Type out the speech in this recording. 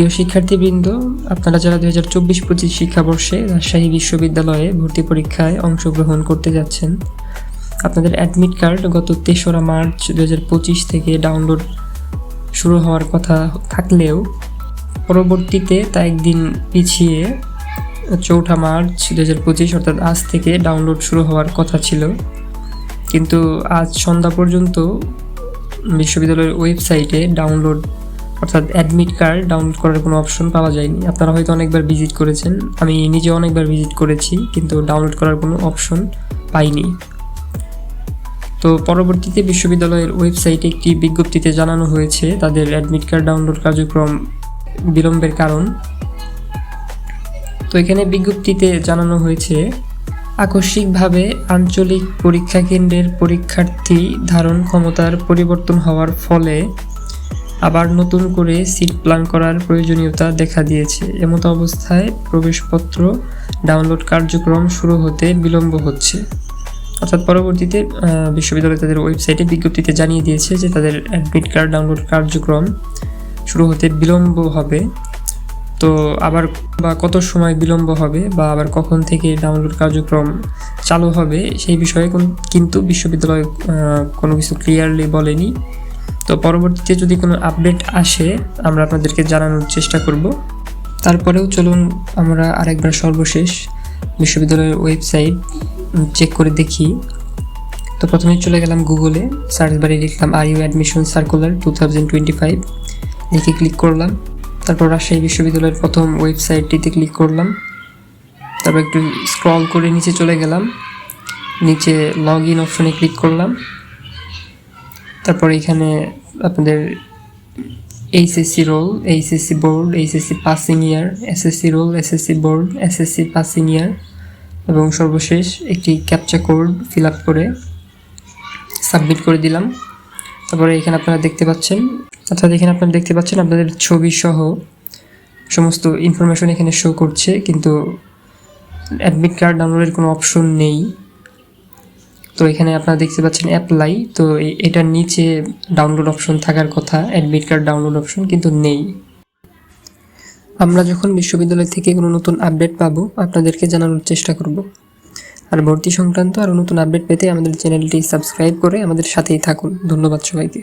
প্রিয় শিক্ষার্থীবৃন্দ, আপনারা যারা দুই হাজার চব্বিশ পঁচিশ শিক্ষাবর্ষে রাজশাহী বিশ্ববিদ্যালয়ে ভর্তি পরীক্ষায় অংশগ্রহণ করতে যাচ্ছেন, আপনাদের অ্যাডমিট কার্ড গত তেসরা মার্চ দু হাজার পঁচিশ থেকে ডাউনলোড শুরু হওয়ার কথা থাকলেও পরবর্তীতে তা একদিন পিছিয়ে চৌঠা মার্চ দু হাজার পঁচিশ, অর্থাৎ আজ থেকে ডাউনলোড শুরু হওয়ার কথা ছিল। কিন্তু আজ সন্ধ্যা পর্যন্ত বিশ্ববিদ্যালয়ের ওয়েবসাইটে ডাউনলোড অর্থাৎ অ্যাডমিট কার্ড ডাউনলোড করার কোনো অপশন পাওয়া যায়নি। আপনারা হয়তো অনেকবার ভিজিট করেছেন। আমি নিজে অনেকবার ভিজিট করেছি, কিন্তু ডাউনলোড করার কোনো অপশন পাইনি। তো পরবর্তীতে বিশ্ববিদ্যালয়ের ওয়েবসাইটে একটি বিজ্ঞপ্তিতে জানানো হয়েছে তাদের অ্যাডমিট কার্ড ডাউনলোড কার্যক্রম বিলম্বের কারণ। তো এখানে বিজ্ঞপ্তিতে জানানো হয়েছে, আকস্মিকভাবে আঞ্চলিক পরীক্ষা কেন্দ্রের পরীক্ষার্থী ধারণ ক্ষমতার পরিবর্তন হওয়ার ফলে আবার নতুন করে সিট প্ল্যান করার প্রয়োজনীয়তা দেখা দিয়েছে। এমতো অবস্থায় প্রবেশপত্র ডাউনলোড কার্যক্রম শুরু হতে বিলম্ব হচ্ছে। অর্থাৎ পরবর্তীতে বিশ্ববিদ্যালয় তাদের ওয়েবসাইটে বিজ্ঞপ্তিতে জানিয়ে দিয়েছে যে তাদের অ্যাডমিট কার্ড ডাউনলোড কার্যক্রম শুরু হতে বিলম্ব হবে। তো আবার বা কত সময় বিলম্ব হবে বা আবার কখন থেকে ডাউনলোড কার্যক্রম চালু হবে সেই বিষয়ে কিন্তু বিশ্ববিদ্যালয় কোনো কিছু ক্লিয়ারলি বলেনি। তো পরবর্তীতে যদি কোনো আপডেট আসে, আমরা আপনাদেরকে জানানোর চেষ্টা করব। তারপরেও চলুন আমরা আরেকবার সর্বশেষ বিশ্ববিদ্যালয়ের ওয়েবসাইট চেক করে দেখি। তো প্রথমে চলে গেলাম গুগলে সার্চ বারে লিখলাম R U admission circular two thousand twenty five লিখে ক্লিক করলাম। তারপর রাজশাহী বিশ্ববিদ্যালয়ের প্রথম ওয়েবসাইটটিতে ক্লিক করলাম। তারপর একটু স্ক্রল করে নিচে চলে গেলাম। নিচে লগ ইন অপশনে ক্লিক করলাম। তারপর এখানে আপনাদের HSC roll HSC board HSC passing year SSC roll SSC board SSC passing year এবং সর্বশেষ একটি ক্যাপচা কোড ফিল আপ করে সাবমিট করে দিলাম। তারপরে এখানে আপনারা দেখতে পাচ্ছেন, অর্থাৎ এখানে আপনারা দেখতে পাচ্ছেন আপনাদের ছবি সহ সমস্ত ইনফরমেশন এখানে শো করছে, কিন্তু অ্যাডমিট কার্ড ডাউনলোডের কোনো অপশন নেই। তো এখানে আপনারা দেখতে পাচ্ছেন অ্যাপ্লাই তো এটার নিচে ডাউনলোড অপশন থাকার কথা অ্যাডমিট কার্ড ডাউনলোড অপশন কিন্তু নেই। আমরা যখন বিশ্ববিদ্যালয় থেকে কোনো নতুন আপডেট পাবো, আপনাদেরকে জানানোর চেষ্টা করব। আর ভর্তি সংক্রান্ত আরও নতুন আপডেট পেতে আমাদের চ্যানেলটি সাবস্ক্রাইব করে আমাদের সাথেই থাকুন। ধন্যবাদ সবাইকে।